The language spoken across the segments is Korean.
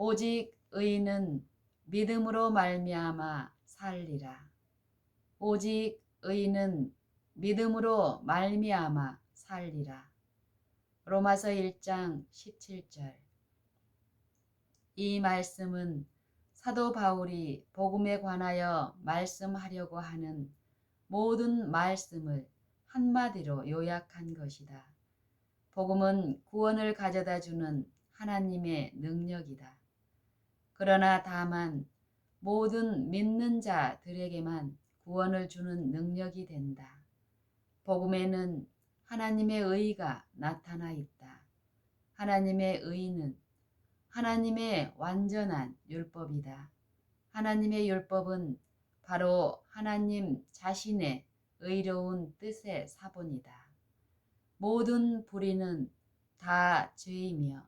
오직 의인은 믿음으로 말미암아 살리라. 오직 의인은 믿음으로 말미암아 살리라. 로마서 1장 17절. 이 말씀은 사도 바울이 복음에 관하여 말씀하려고 하는 모든 말씀을 한마디로 요약한 것이다. 복음은 구원을 가져다 주는 하나님의 능력이다. 그러나 다만 모든 믿는 자들에게만 구원을 주는 능력이 된다. 복음에는 하나님의 의가 나타나 있다. 하나님의 의는 하나님의 완전한 율법이다. 하나님의 율법은 바로 하나님 자신의 의로운 뜻의 사본이다. 모든 불의는 다 죄이며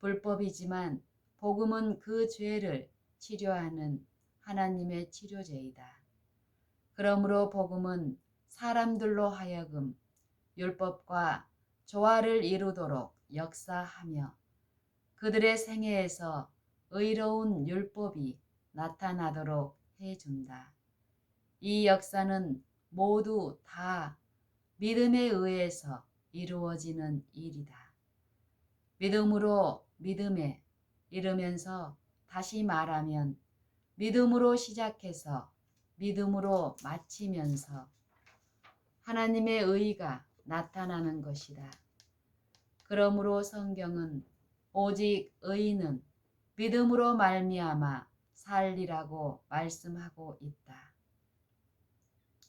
불법이지만 복음은 그 죄를 치료하는 하나님의 치료제이다. 그러므로 복음은 사람들로 하여금 율법과 조화를 이루도록 역사하며 그들의 생애에서 의로운 율법이 나타나도록 해준다. 이 역사는 모두 다 믿음에 의해서 이루어지는 일이다. 믿음으로 믿음에 이르면서 다시 말하면 믿음으로 시작해서 믿음으로 마치면서 하나님의 의가 나타나는 것이다. 그러므로 성경은 오직 의인은 믿음으로 말미암아 살리라고 말씀하고 있다.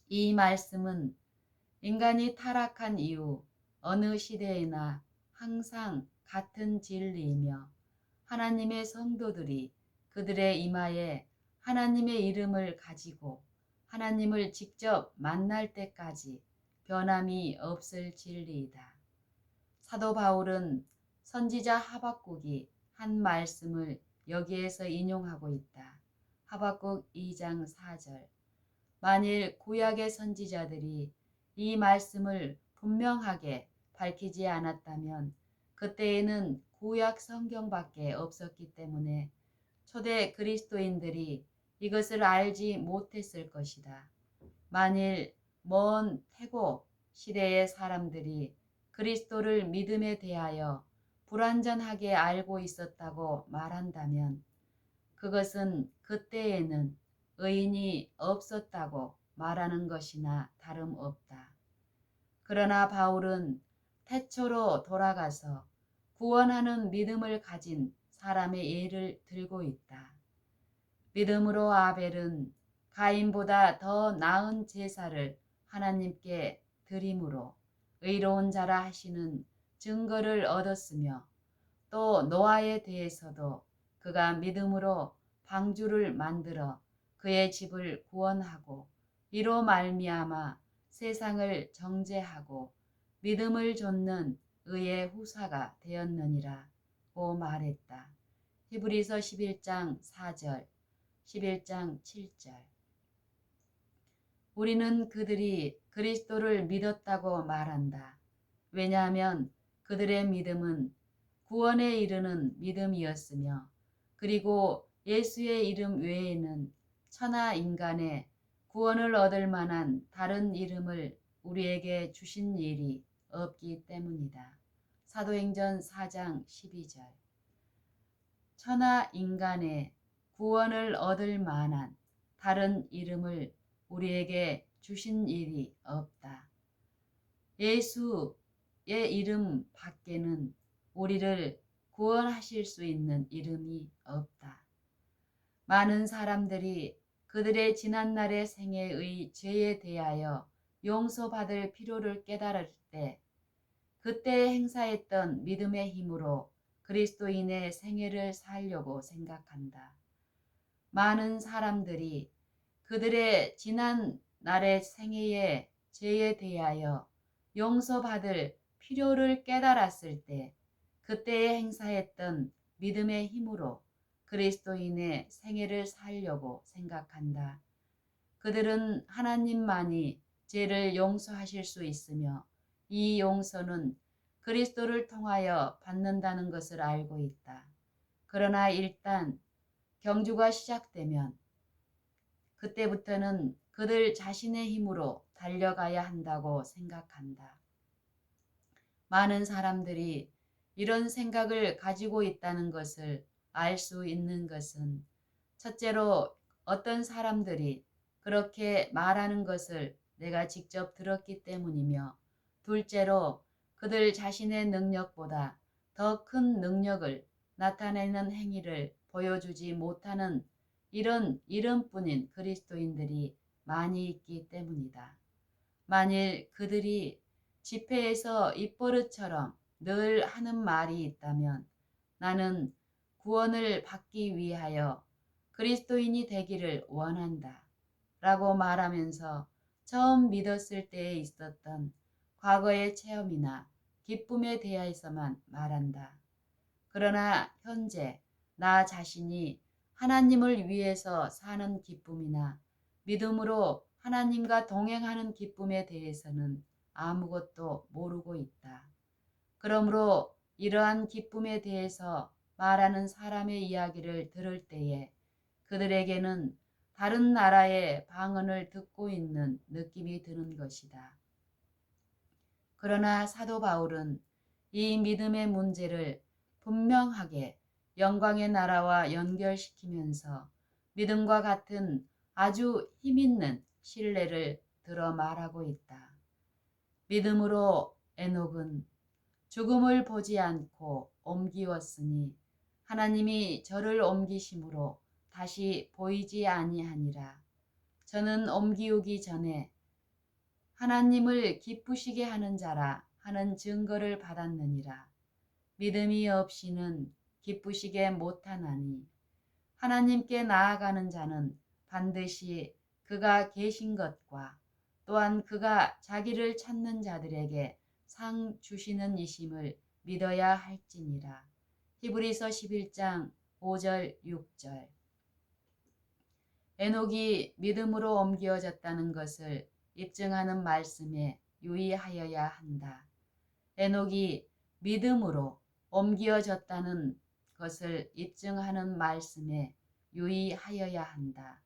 이 말씀은 인간이 타락한 이후 어느 시대에나 항상 같은 진리이며 하나님의 성도들이 그들의 이마에 하나님의 이름을 가지고 하나님을 직접 만날 때까지 변함이 없을 진리이다. 사도 바울은 선지자 하박국이 한 말씀을 여기에서 인용하고 있다. 하박국 2장 4절. 만일 구약의 선지자들이 이 말씀을 분명하게 밝히지 않았다면 그때에는 구약 성경밖에 없었기 때문에 초대 그리스도인들이 이것을 알지 못했을 것이다. 만일 먼 태고 시대의 사람들이 그리스도를 믿음에 대하여 불완전하게 알고 있었다고 말한다면 그것은 그때에는 의인이 없었다고 말하는 것이나 다름없다. 그러나 바울은 태초로 돌아가서 구원하는 믿음을 가진 사람의 예를 들고 있다. 믿음으로 아벨은 가인보다 더 나은 제사를 하나님께 드림으로 의로운 자라 하시는 증거를 얻었으며 또 노아에 대해서도 그가 믿음으로 방주를 만들어 그의 집을 구원하고 이로 말미암아 세상을 정죄하고 믿음을 좇는 의의 후사가 되었느니라 고 말했다. 히브리서 11장 4절, 11장 7절. 우리는 그들이 그리스도를 믿었다고 말한다. 왜냐하면 그들의 믿음은 구원에 이르는 믿음이었으며 그리고 예수의 이름 외에는 천하 인간의 구원을 얻을 만한 다른 이름을 우리에게 주신 일이 없기 때문이다. 사도행전 4장 12절. 천하 인간의 구원을 얻을 만한 다른 이름을 우리에게 주신 일이 없다. 예수의 이름 밖에는 우리를 구원하실 수 있는 이름이 없다. 많은 사람들이 그들의 지난날의 생애의 죄에 대하여 용서받을 필요를 깨달을 때 그때 행사했던 믿음의 힘으로 그리스도인의 생애를 살려고 생각한다. 많은 사람들이 그들의 지난 날의 생애의 죄에 대하여 용서받을 필요를 깨달았을 때 그때에 행사했던 믿음의 힘으로 그리스도인의 생애를 살려고 생각한다. 그들은 하나님만이 죄를 용서하실 수 있으며 이 용서는 그리스도를 통하여 받는다는 것을 알고 있다. 그러나 일단 경주가 시작되면 그때부터는 그들 자신의 힘으로 달려가야 한다고 생각한다. 많은 사람들이 이런 생각을 가지고 있다는 것을 알 수 있는 것은 첫째로 어떤 사람들이 그렇게 말하는 것을 내가 직접 들었기 때문이며 둘째로 그들 자신의 능력보다 더 큰 능력을 나타내는 행위를 보여주지 못하는 이런 이름뿐인 그리스도인들이 많이 있기 때문이다. 만일 그들이 집회에서 입버릇처럼 늘 하는 말이 있다면 나는 구원을 받기 위하여 그리스도인이 되기를 원한다. 라고 말하면서 처음 믿었을 때에 있었던 과거의 체험이나 기쁨에 대하여서만 말한다. 그러나 현재 나 자신이 하나님을 위해서 사는 기쁨이나 믿음으로 하나님과 동행하는 기쁨에 대해서는 아무것도 모르고 있다. 그러므로 이러한 기쁨에 대해서 말하는 사람의 이야기를 들을 때에 그들에게는 다른 나라의 방언을 듣고 있는 느낌이 드는 것이다. 그러나 사도 바울은 이 믿음의 문제를 분명하게 영광의 나라와 연결시키면서 믿음과 같은 아주 힘있는 신뢰를 들어 말하고 있다. 믿음으로 에녹은 죽음을 보지 않고 옮기었으니 하나님이 저를 옮기심으로 다시 보이지 아니하니라. 저는 옮기우기 전에 하나님을 기쁘시게 하는 자라 하는 증거를 받았느니라. 믿음이 없이는 기쁘시게 못하나니 하나님께 나아가는 자는 반드시 그가 계신 것과 또한 그가 자기를 찾는 자들에게 상 주시는 이심을 믿어야 할지니라. 히브리서 11장 5절 6절 에녹이 믿음으로 옮겨졌다는 것을 입증하는 말씀에 유의하여야 한다. 에녹이 믿음으로 옮겨졌다는 것을 입증하는 말씀에 유의하여야 한다.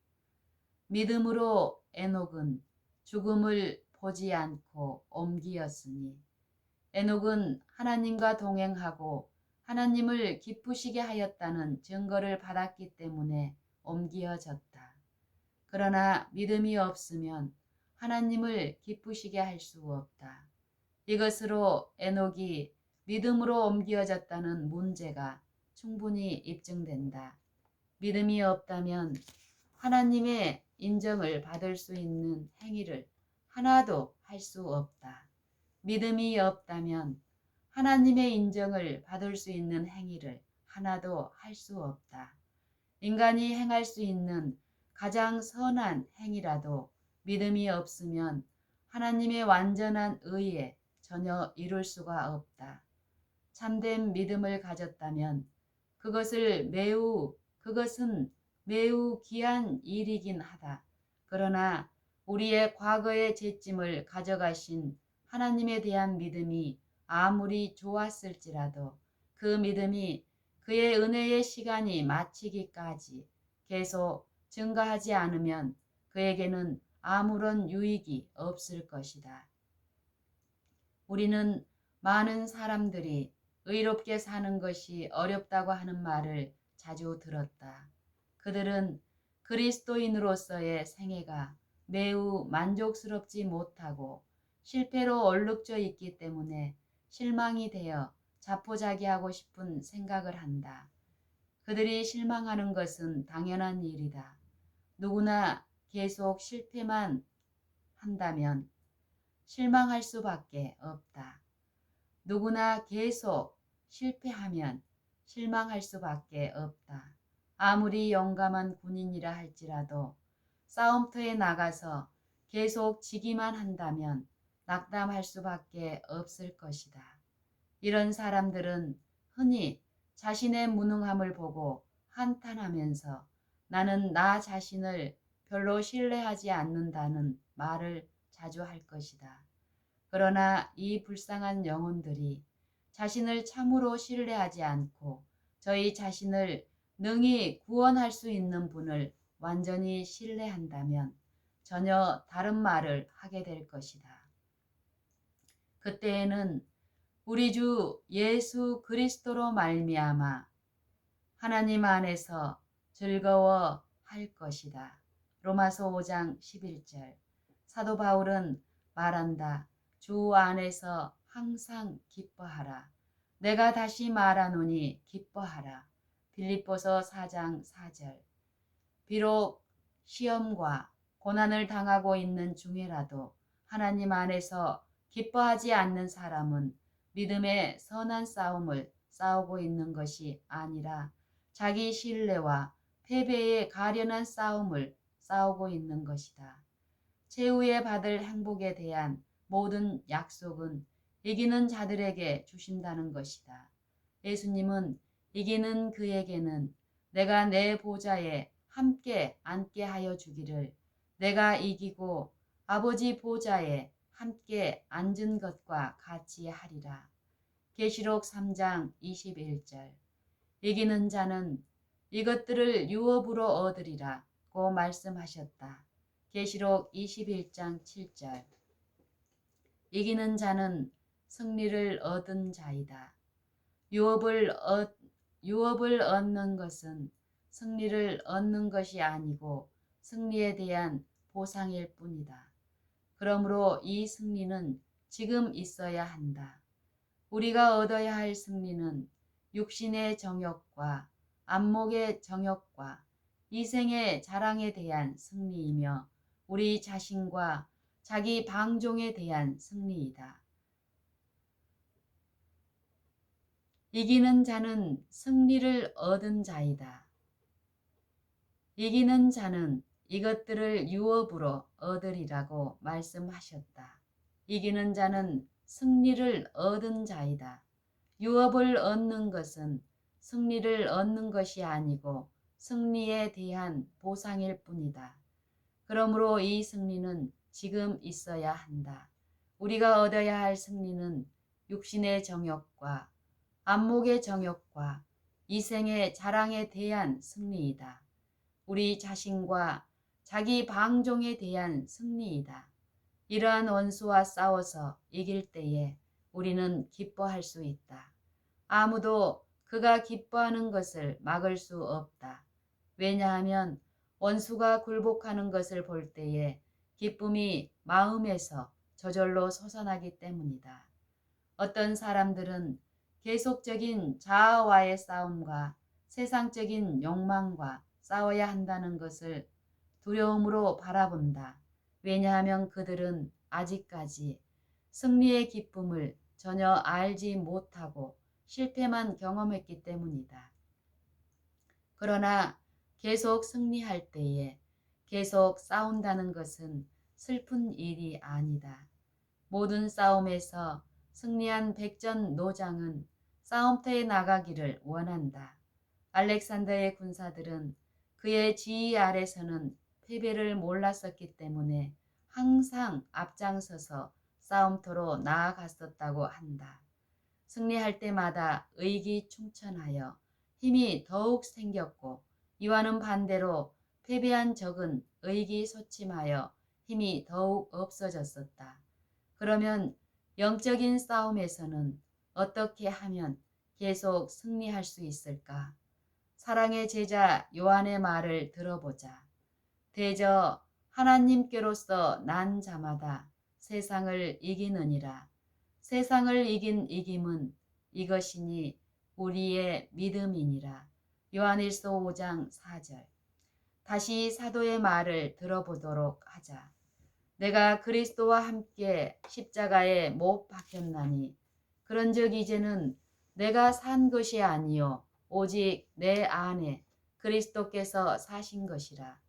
믿음으로 에녹은 죽음을 보지 않고 옮기었으니 에녹은 하나님과 동행하고 하나님을 기쁘시게 하였다는 증거를 받았기 때문에 옮겨졌다. 그러나 믿음이 없으면 하나님을 기쁘시게 할 수 없다. 이것으로 에녹이 믿음으로 옮겨졌다는 문제가 충분히 입증된다. 믿음이 없다면 하나님의 인정을 받을 수 있는 행위를 하나도 할 수 없다. 믿음이 없다면 하나님의 인정을 받을 수 있는 행위를 하나도 할 수 없다. 인간이 행할 수 있는 가장 선한 행위라도 믿음이 없으면 하나님의 완전한 의에 전혀 이룰 수가 없다. 참된 믿음을 가졌다면 그것을 매우 그것은 매우 귀한 일이긴 하다. 그러나 우리의 과거의 죄짐을 가져가신 하나님에 대한 믿음이 아무리 좋았을지라도 그 믿음이 그의 은혜의 시간이 마치기까지 계속 증가하지 않으면 그에게는 아무런 유익이 없을 것이다. 우리는 많은 사람들이 의롭게 사는 것이 어렵다고 하는 말을 자주 들었다. 그들은 그리스도인으로서의 생애가 매우 만족스럽지 못하고 실패로 얼룩져 있기 때문에 실망이 되어 자포자기하고 싶은 생각을 한다. 그들이 실망하는 것은 당연한 일이다. 누구나 계속 실패만 한다면 실망할 수밖에 없다. 누구나 계속 실패하면 실망할 수밖에 없다. 아무리 용감한 군인이라 할지라도 싸움터에 나가서 계속 지기만 한다면 낙담할 수밖에 없을 것이다. 이런 사람들은 흔히 자신의 무능함을 보고 한탄하면서 나는 나 자신을 별로 신뢰하지 않는다는 말을 자주 할 것이다. 그러나 이 불쌍한 영혼들이 자신을 참으로 신뢰하지 않고 저희 자신을 능히 구원할 수 있는 분을 완전히 신뢰한다면 전혀 다른 말을 하게 될 것이다. 그때에는 우리 주 예수 그리스도로 말미암아 하나님 안에서 즐거워 할 것이다. 로마서 5장 11절. 사도 바울은 말한다. 주 안에서 항상 기뻐하라. 내가 다시 말하노니 기뻐하라. 빌립보서 4장 4절. 비록 시험과 고난을 당하고 있는 중에라도 하나님 안에서 기뻐하지 않는 사람은 믿음의 선한 싸움을 싸우고 있는 것이 아니라 자기 신뢰와 패배에 가련한 싸움을 싸우고 있는 것이다. 최후에 받을 행복에 대한 모든 약속은 이기는 자들에게 주신다는 것이다. 예수님은 이기는 그에게는 내가 내 보좌에 함께 앉게 하여 주기를 내가 이기고 아버지 보좌에 함께 앉은 것과 같이 하리라. 계시록 3장 21절 이기는 자는 이것들을 유업으로 얻으리라 고 말씀하셨다. 계시록 21장 7절 이기는 자는 승리를 얻은 자이다. 유업을 얻 유업을 얻는 것은 승리를 얻는 것이 아니고 승리에 대한 보상일 뿐이다. 그러므로 이 승리는 지금 있어야 한다. 우리가 얻어야 할 승리는 육신의 정욕과 안목의 정욕과 이 생의 자랑에 대한 승리이며 우리 자신과 자기 방종에 대한 승리이다. 이기는 자는 승리를 얻은 자이다. 이기는 자는 이것들을 유업으로 얻으리라고 말씀하셨다. 이기는 자는 승리를 얻은 자이다. 유업을 얻는 것은 승리를 얻는 것이 아니고 승리에 대한 보상일 뿐이다. 그러므로 이 승리는 지금 있어야 한다. 우리가 얻어야 할 승리는 육신의 정욕과 안목의 정욕과 이생의 자랑에 대한 승리이다. 우리 자신과 자기 방종에 대한 승리이다. 이러한 원수와 싸워서 이길 때에 우리는 기뻐할 수 있다. 아무도 그가 기뻐하는 것을 막을 수 없다. 왜냐하면 원수가 굴복하는 것을 볼 때에 기쁨이 마음에서 저절로 솟아나기 때문이다. 어떤 사람들은 계속적인 자아와의 싸움과 세상적인 욕망과 싸워야 한다는 것을 두려움으로 바라본다. 왜냐하면 그들은 아직까지 승리의 기쁨을 전혀 알지 못하고 실패만 경험했기 때문이다. 그러나 계속 승리할 때에 계속 싸운다는 것은 슬픈 일이 아니다. 모든 싸움에서 승리한 백전 노장은 싸움터에 나가기를 원한다. 알렉산더의 군사들은 그의 지휘 아래서는 패배를 몰랐었기 때문에 항상 앞장서서 싸움터로 나아갔었다고 한다. 승리할 때마다 의기충천하여 힘이 더욱 생겼고 이와는 반대로 패배한 적은 의기소침하여 힘이 더욱 없어졌었다. 그러면 영적인 싸움에서는 어떻게 하면 계속 승리할 수 있을까? 사랑의 제자 요한의 말을 들어보자. 대저 하나님께로서 난 자마다 세상을 이기느니라. 세상을 이긴 이김은 이것이니 우리의 믿음이니라. 요한일서 5장 4절. 다시 사도의 말을 들어보도록 하자. 내가 그리스도와 함께 십자가에 못 박혔나니 그런즉 이제는 내가 산 것이 아니요 오직 내 안에 그리스도께서 사신 것이라.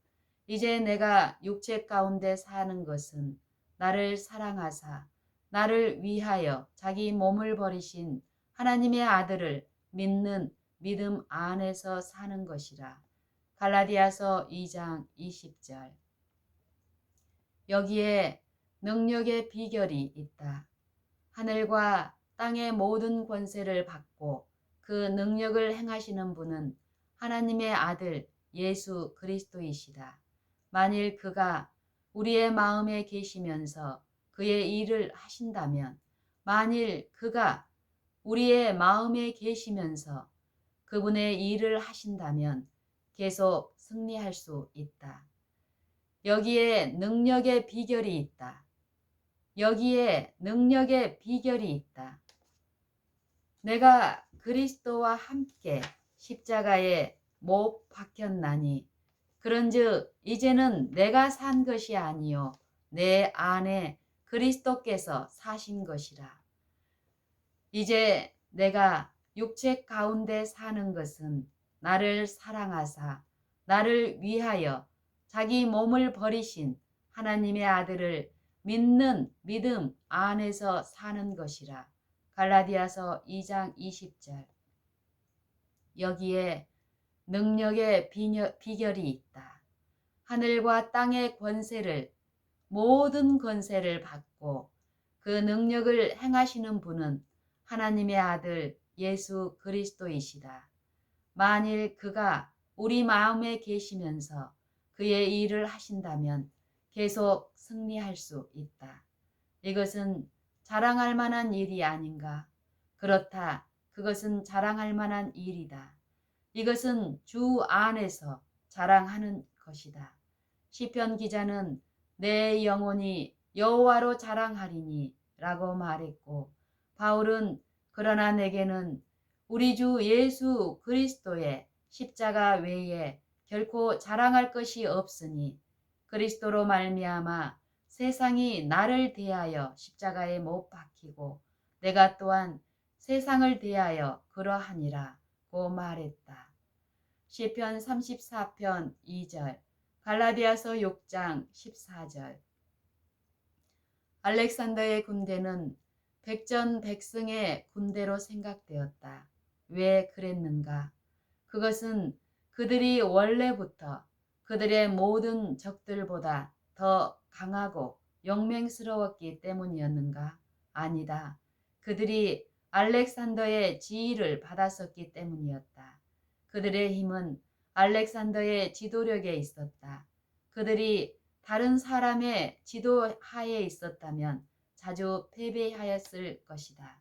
이제 내가 육체 가운데 사는 것은 나를 사랑하사 나를 위하여 자기 몸을 버리신 하나님의 아들을 믿는 믿음 안에서 사는 것이라. 갈라디아서 2장 20절. 여기에 능력의 비결이 있다. 하늘과 땅의 모든 권세를 받고 그 능력을 행하시는 분은 하나님의 아들 예수 그리스도이시다. 만일 그가 우리의 마음에 계시면서 그의 일을 하신다면, 만일 그가 우리의 마음에 계시면서 그분의 일을 하신다면 계속 승리할 수 있다. 여기에 능력의 비결이 있다. 여기에 능력의 비결이 있다. 내가 그리스도와 함께 십자가에 못 박혔나니 그런즉 이제는 내가 산 것이 아니요 내 안에 그리스도께서 사신 것이라. 이제 내가 육체 가운데 사는 것은 나를 사랑하사 나를 위하여 자기 몸을 버리신 하나님의 아들을 믿는 믿음 안에서 사는 것이라. 갈라디아서 2장 20절. 여기에 능력의 비결이 있다. 하늘과 땅의 권세를 모든 권세를 받고 그 능력을 행하시는 분은 하나님의 아들 예수 그리스도이시다. 만일 그가 우리 마음에 계시면서 그의 일을 하신다면 계속 승리할 수 있다. 이것은 자랑할 만한 일이 아닌가? 그렇다. 그것은 자랑할 만한 일이다. 이것은 주 안에서 자랑하는 것이다. 시편 기자는 내 영혼이 여호와로 자랑하리니 라고 말했고 바울은 그러나 내게는 우리 주 예수 그리스도의 십자가 외에 결코 자랑할 것이 없으니 그리스도로 말미암아 세상이 나를 대하여 십자가에 못 박히고 내가 또한 세상을 대하여 그러하니라고 말했다. 시편 34편 2절 갈라디아서 6장 14절 알렉산더의 군대는 백전백승의 군대로 생각되었다. 왜 그랬는가? 그것은 그들이 원래부터 그들의 모든 적들보다 더 강하고 영맹스러웠기 때문이었는가? 아니다. 그들이 알렉산더의 지휘를 받았었기 때문이었다. 그들의 힘은 알렉산더의 지도력에 있었다. 그들이 다른 사람의 지도 하에 있었다면 자주 패배하였을 것이다.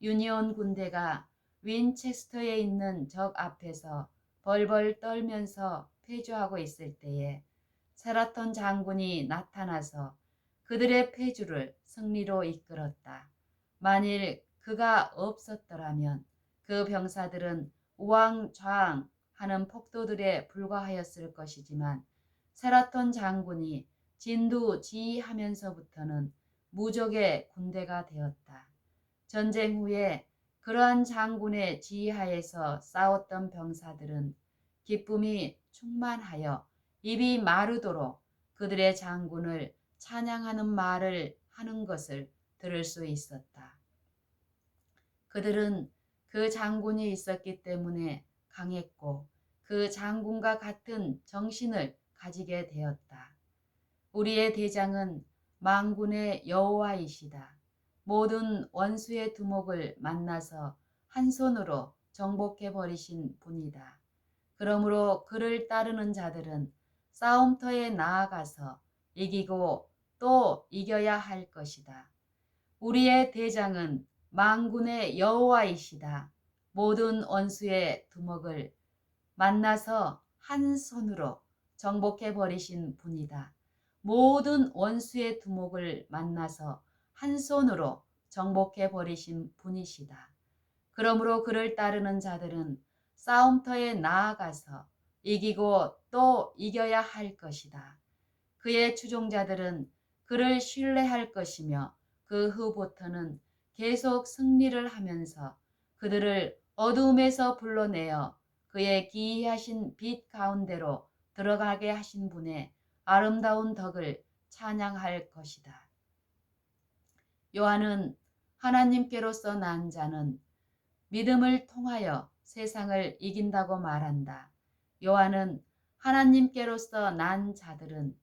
유니온 군대가 윈체스터에 있는 적 앞에서 벌벌 떨면서 패주하고 있을 때에 세라톤 장군이 나타나서 그들의 패주를 승리로 이끌었다. 만일 그가 없었더라면 그 병사들은 우왕좌왕 하는 폭도들에 불과하였을 것이지만 세라톤 장군이 진두지휘하면서부터는 무적의 군대가 되었다. 전쟁 후에 그러한 장군의 지휘하에서 싸웠던 병사들은 기쁨이 충만하여 입이 마르도록 그들의 장군을 찬양하는 말을 하는 것을 들을 수 있었다. 그들은 그 장군이 있었기 때문에 강했고 그 장군과 같은 정신을 가지게 되었다. 우리의 대장은 망군의 여호와이시다. 모든 원수의 두목을 만나서 한 손으로 정복해 버리신 분이다. 그러므로 그를 따르는 자들은 싸움터에 나아가서 이기고 또 이겨야 할 것이다. 우리의 대장은 망군의 여호와이시다. 모든 원수의 두목을 만나서 한 손으로 정복해 버리신 분이다. 모든 원수의 두목을 만나서 한 손으로 정복해 버리신 분이시다. 그러므로 그를 따르는 자들은 싸움터에 나아가서 이기고 또 이겨야 할 것이다. 그의 추종자들은 그를 신뢰할 것이며 그 후부터는 계속 승리를 하면서 그들을 어두움에서 불러내어 그의 기이하신 빛 가운데로 들어가게 하신 분의 아름다운 덕을 찬양할 것이다. 요한은 하나님께로서 난 자는 믿음을 통하여 세상을 이긴다고 말한다. 요한은 하나님께로서 난 자들은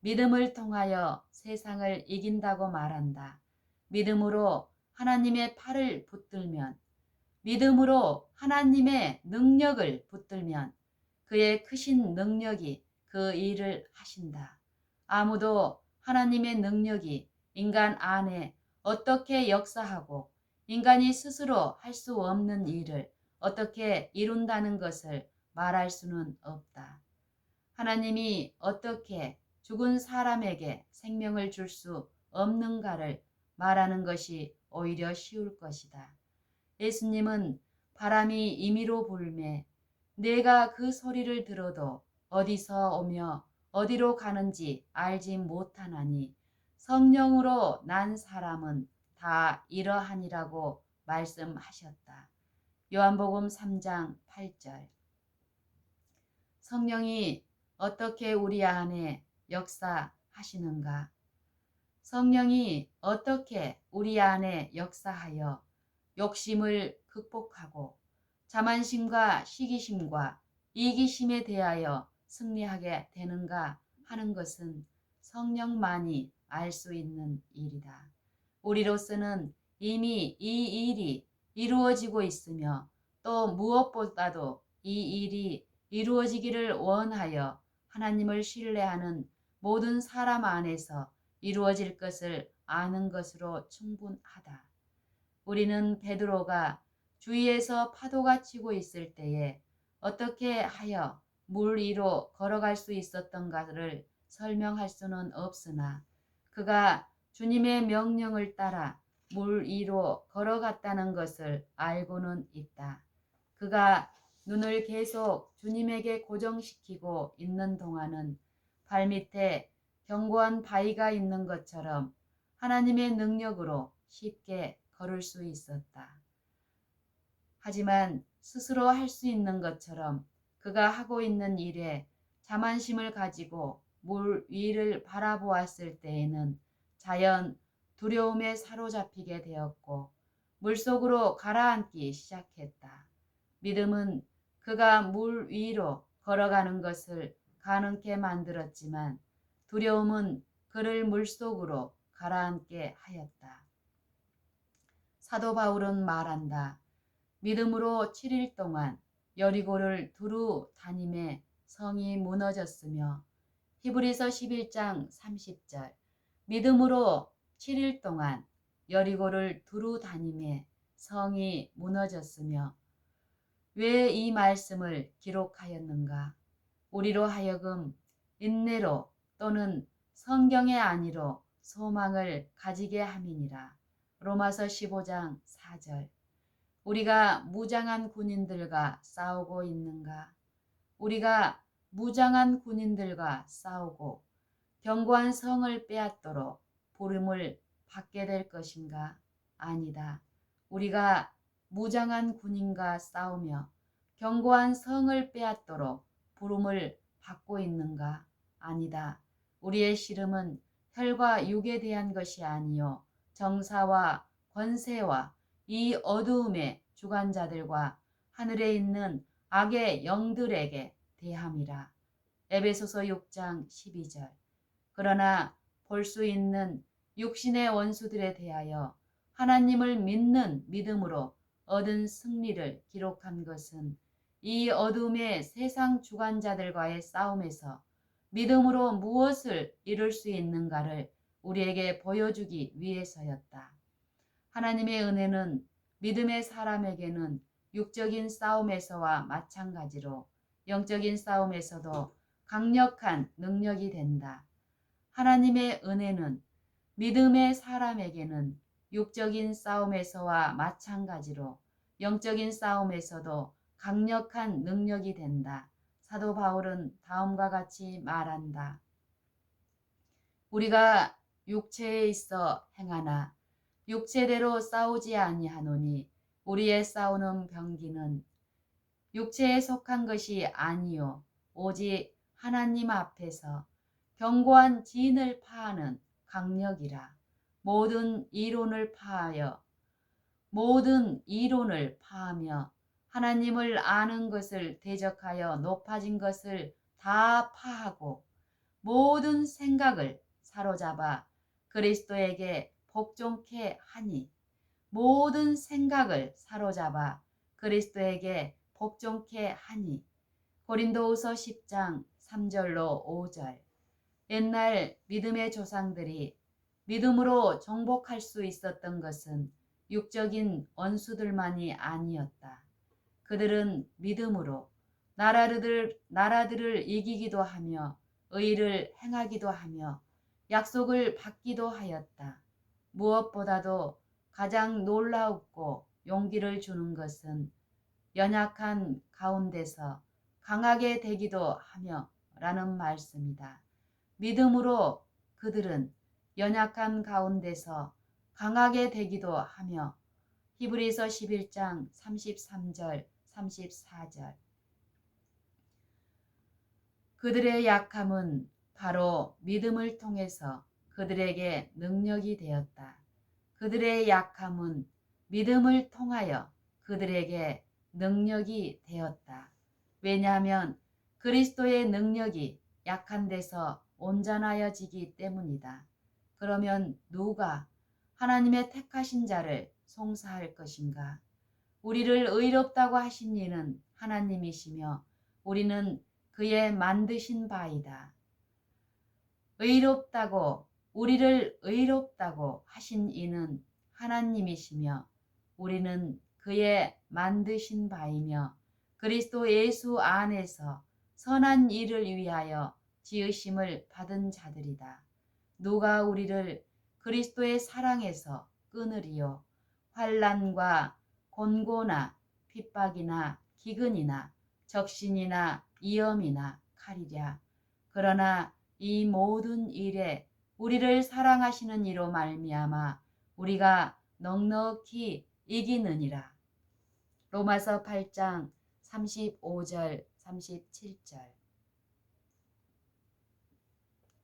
믿음을 통하여 세상을 이긴다고 말한다. 믿음으로 하나님의 팔을 붙들면 믿음으로 하나님의 능력을 붙들면 그의 크신 능력이 그 일을 하신다. 아무도 하나님의 능력이 인간 안에 어떻게 역사하고 인간이 스스로 할 수 없는 일을 어떻게 이룬다는 것을 말할 수는 없다. 하나님이 어떻게 죽은 사람에게 생명을 줄 수 없는가를 말하는 것이 오히려 쉬울 것이다. 예수님은 바람이 임의로 불매 내가 그 소리를 들어도 어디서 오며 어디로 가는지 알지 못하나니 성령으로 난 사람은 다 이러하니라고 말씀하셨다. 요한복음 3장 8절 성령이 어떻게 우리 안에 역사하시는가? 성령이 어떻게 우리 안에 역사하여 욕심을 극복하고 자만심과 시기심과 이기심에 대하여 승리하게 되는가 하는 것은 성령만이 알 수 있는 일이다. 우리로서는 이미 이 일이 이루어지고 있으며 또 무엇보다도 이 일이 이루어지기를 원하여 하나님을 신뢰하는 모든 사람 안에서 이루어질 것을 아는 것으로 충분하다. 우리는 베드로가 주위에서 파도가 치고 있을 때에 어떻게 하여 물 위로 걸어갈 수 있었던가를 설명할 수는 없으나 그가 주님의 명령을 따라 물 위로 걸어갔다는 것을 알고는 있다. 그가 눈을 계속 주님에게 고정시키고 있는 동안은 발밑에 견고한 바위가 있는 것처럼 하나님의 능력으로 쉽게 걸을 수 있었다. 하지만 스스로 할 수 있는 것처럼 그가 하고 있는 일에 자만심을 가지고 물 위를 바라보았을 때에는 자연 두려움에 사로잡히게 되었고 물속으로 가라앉기 시작했다. 믿음은 그가 물 위로 걸어가는 것을 가능케 만들었지만 두려움은 그를 물속으로 가라앉게 하였다. 사도 바울은 말한다. 믿음으로 7일 동안 여리고를 두루 다님에 성이 무너졌으며 히브리서 11장 30절 믿음으로 7일 동안 여리고를 두루 다님에 성이 무너졌으며 왜 이 말씀을 기록하였는가? 우리로 하여금 인내로 또는 성경의 안위로 소망을 가지게 함이니라. 로마서 15장 4절 우리가 무장한 군인들과 싸우고 있는가? 우리가 무장한 군인들과 싸우고 견고한 성을 빼앗도록 부름을 받게 될 것인가? 아니다. 우리가 무장한 군인과 싸우며 견고한 성을 빼앗도록 부름을 받고 있는가? 아니다. 우리의 씨름은 혈과 육에 대한 것이 아니요 정사와 권세와 이 어두움의 주관자들과 하늘에 있는 악의 영들에게 대함이라. 에베소서 6장 12절. 그러나 볼 수 있는 육신의 원수들에 대하여 하나님을 믿는 믿음으로 얻은 승리를 기록한 것은 이 어둠의 세상 주관자들과의 싸움에서 믿음으로 무엇을 이룰 수 있는가를 우리에게 보여주기 위해서였다. 하나님의 은혜는 믿음의 사람에게는 육적인 싸움에서와 마찬가지로 영적인 싸움에서도 강력한 능력이 된다. 하나님의 은혜는 믿음의 사람에게는 육적인 싸움에서와 마찬가지로 영적인 싸움에서도 강력한 능력이 된다. 사도 바울은 다음과 같이 말한다. 우리가 육체에 있어 행하나 육체대로 싸우지 아니하노니 우리의 싸우는 병기는 육체에 속한 것이 아니요. 오직 하나님 앞에서 견고한 진을 파하는 강력이라. 모든 이론을 파하여 모든 이론을 파하며 하나님을 아는 것을 대적하여 높아진 것을 다 파하고 모든 생각을 사로잡아 그리스도에게 복종케 하니 모든 생각을 사로잡아 그리스도에게 복종케 하니 고린도후서 10장 3절로 5절 옛날 믿음의 조상들이 믿음으로 정복할 수 있었던 것은 육적인 원수들만이 아니었다. 그들은 믿음으로 나라들, 나라들을 이기기도 하며 의를 행하기도 하며 약속을 받기도 하였다. 무엇보다도 가장 놀라웠고 용기를 주는 것은 연약한 가운데서 강하게 되기도 하며 라는 말씀이다. 믿음으로 그들은 연약한 가운데서 강하게 되기도 하며 히브리서 11장 33절 34절 그들의 약함은 바로 믿음을 통해서 그들에게 능력이 되었다. 그들의 약함은 믿음을 통하여 그들에게 능력이 되었다. 왜냐하면 그리스도의 능력이 약한 데서 온전하여지기 때문이다. 그러면 누가 하나님의 택하신 자를 송사할 것인가? 우리를 의롭다고 하신 이는 하나님이시며 우리는 그의 만드신 바이다. 의롭다고 우리를 의롭다고 하신 이는 하나님이시며 우리는 그의 만드신 바이며 그리스도 예수 안에서 선한 일을 위하여 지으심을 받은 자들이다. 누가 우리를 그리스도의 사랑에서 끊으리요 환란과 곤고나 핍박이나 기근이나 적신이나 위험이나 칼이랴 그러나 이 모든 일에 우리를 사랑하시는 이로 말미암아 우리가 넉넉히 이기느니라. 로마서 8장 35절 37절